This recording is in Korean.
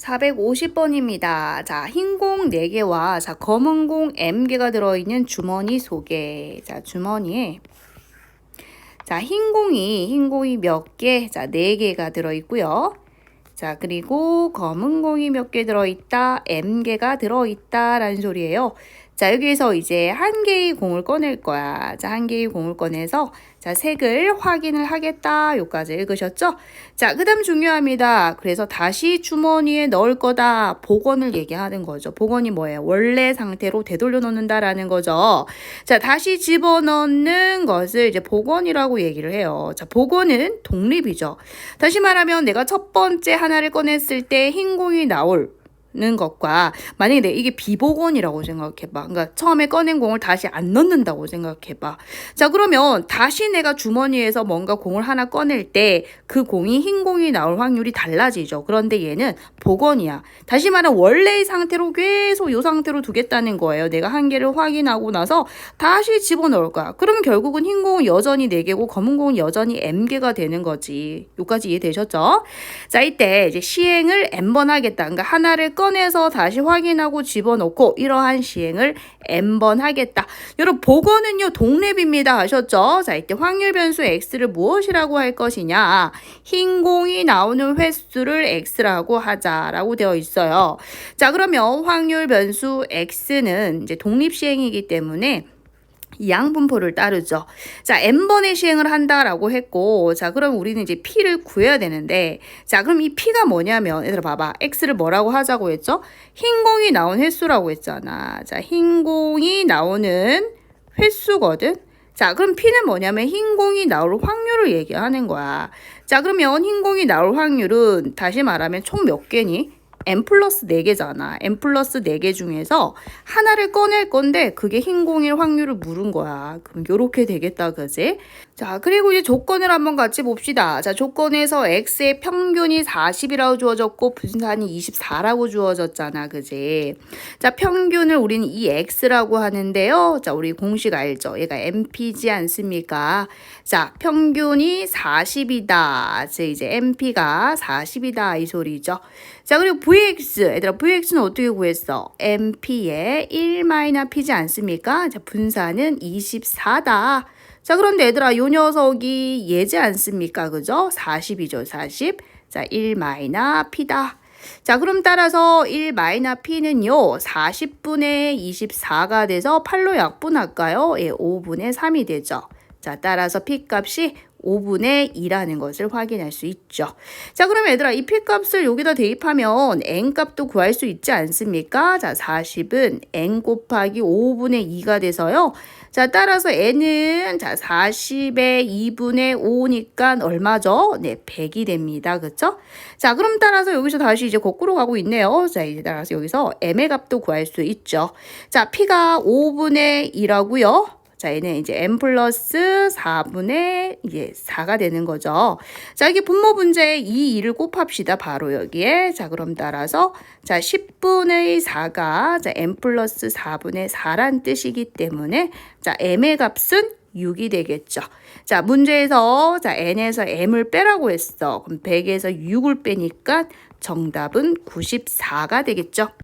450번입니다. 자, 흰 공 4개와 자, 검은 공 M개가 들어있는 주머니 소개. 자, 주머니에 자, 흰 공이 흰 공이 몇 개? 자, 4개가 들어 있고요. 자, 그리고 검은 공이 몇 개 들어 있다? M개가 들어 있다라는 소리예요. 자, 여기에서 이제 한 개의 공을 꺼낼 거야. 자, 한 개의 공을 꺼내서 자, 색을 확인을 하겠다. 요까지 읽으셨죠? 자, 그 다음 중요합니다. 그래서 다시 주머니에 넣을 거다. 복원을 얘기하는 거죠. 복원이 뭐예요? 원래 상태로 되돌려 놓는다라는 거죠. 자, 다시 집어넣는 것을 이제 복원이라고 얘기를 해요. 자, 복원은 독립이죠. 다시 말하면 내가 첫 번째 하나를 꺼냈을 때 흰 공이 나올 는 것과 만약에 내 이게 비복원이라고 생각해봐. 그러니까 처음에 꺼낸 공을 다시 안 넣는다고 생각해봐. 자 그러면 다시 내가 주머니에서 뭔가 공을 하나 꺼낼 때 그 공이 흰 공이 나올 확률이 달라지죠. 그런데 얘는 복원이야. 다시 말하면 원래의 상태로 계속 이 상태로 두겠다는 거예요. 내가 한 개를 확인하고 나서 다시 집어넣을 거야. 그러면 결국은 흰 공은 여전히 4개고 검은 공은 여전히 M개가 되는 거지. 여기까지 이해되셨죠? 자 이때 이제 시행을 N번 하겠다. 그러니까 하나를 꺼내서 다시 확인하고 집어넣고 이러한 시행을 n번 하겠다. 여러분 복원은요 독립입니다 하셨죠? 자 이때 확률 변수 x를 무엇이라고 할 것이냐 흰 공이 나오는 횟수를 x라고 하자라고 되어 있어요. 자 그러면 확률 변수 x는 이제 독립 시행이기 때문에 양분포를 따르죠. 자, n번의 시행을 한다라고 했고, 자, 그럼 우리는 이제 p를 구해야 되는데, 자, 그럼 이 p가 뭐냐면, 얘들아 봐봐. x를 뭐라고 하자고 했죠? 흰 공이 나온 횟수라고 했잖아. 자, 흰 공이 나오는 횟수거든. 자, 그럼 p는 뭐냐면 흰 공이 나올 확률을 얘기하는 거야. 자, 그러면 흰 공이 나올 확률은 다시 말하면 총 몇 개니? N 플러스 4개잖아. n 플러스 4개 중에서 하나를 꺼낼 건데 그게 흰 공일 확률을 물은 거야. 그럼 요렇게 되겠다, 그지? 자, 그리고 이제 조건을 한번 같이 봅시다. 자, 조건에서 x의 평균이 40이라고 주어졌고 분산이 24라고 주어졌잖아, 그지? 자, 평균을 우리는 이 x라고 하는데요. 자, 우리 공식 알죠? 얘가 MP지 않습니까? 자, 평균이 40이다. 즉 이제 MP가 40이다 이 소리죠. 자, 그리고 VX, 얘들아, VX는 어떻게 구했어? MP에 1 마이너 P지 않습니까? 자, 분산은 24다. 자, 그런데 얘들아, 요 녀석이 예지 않습니까? 그죠? 40이죠, 40. 자, 1 마이너 P다. 자, 그럼 따라서 1 마이너 P는요, 40분의 24가 돼서 8로 약분할까요? 예, 5분의 3이 되죠. 자, 따라서 P 값이 5분의 2라는 것을 확인할 수 있죠. 자, 그럼 얘들아, 이 P값을 여기다 대입하면 N값도 구할 수 있지 않습니까? 자, 40은 N 곱하기 5분의 2가 돼서요. 자, 따라서 N은 자, 40의 2분의 5니까 얼마죠? 네, 100이 됩니다. 그쵸? 자, 그럼 따라서 여기서 다시 이제 거꾸로 가고 있네요. 자, 이제 따라서 여기서 M의 값도 구할 수 있죠. 자, P가 5분의 2라고요. 자, 얘는 이제 n 플러스 4분의 이제 4가 되는 거죠. 자, 이게 분모 문제 이 2를 곱합시다. 바로 여기에. 자, 그럼 따라서 자, 10분의 4가 자, n 플러스 4분의 4란 뜻이기 때문에 자, m의 값은 6이 되겠죠. 자, 문제에서 자, n에서 m을 빼라고 했어. 그럼 100에서 6을 빼니까 정답은 94가 되겠죠.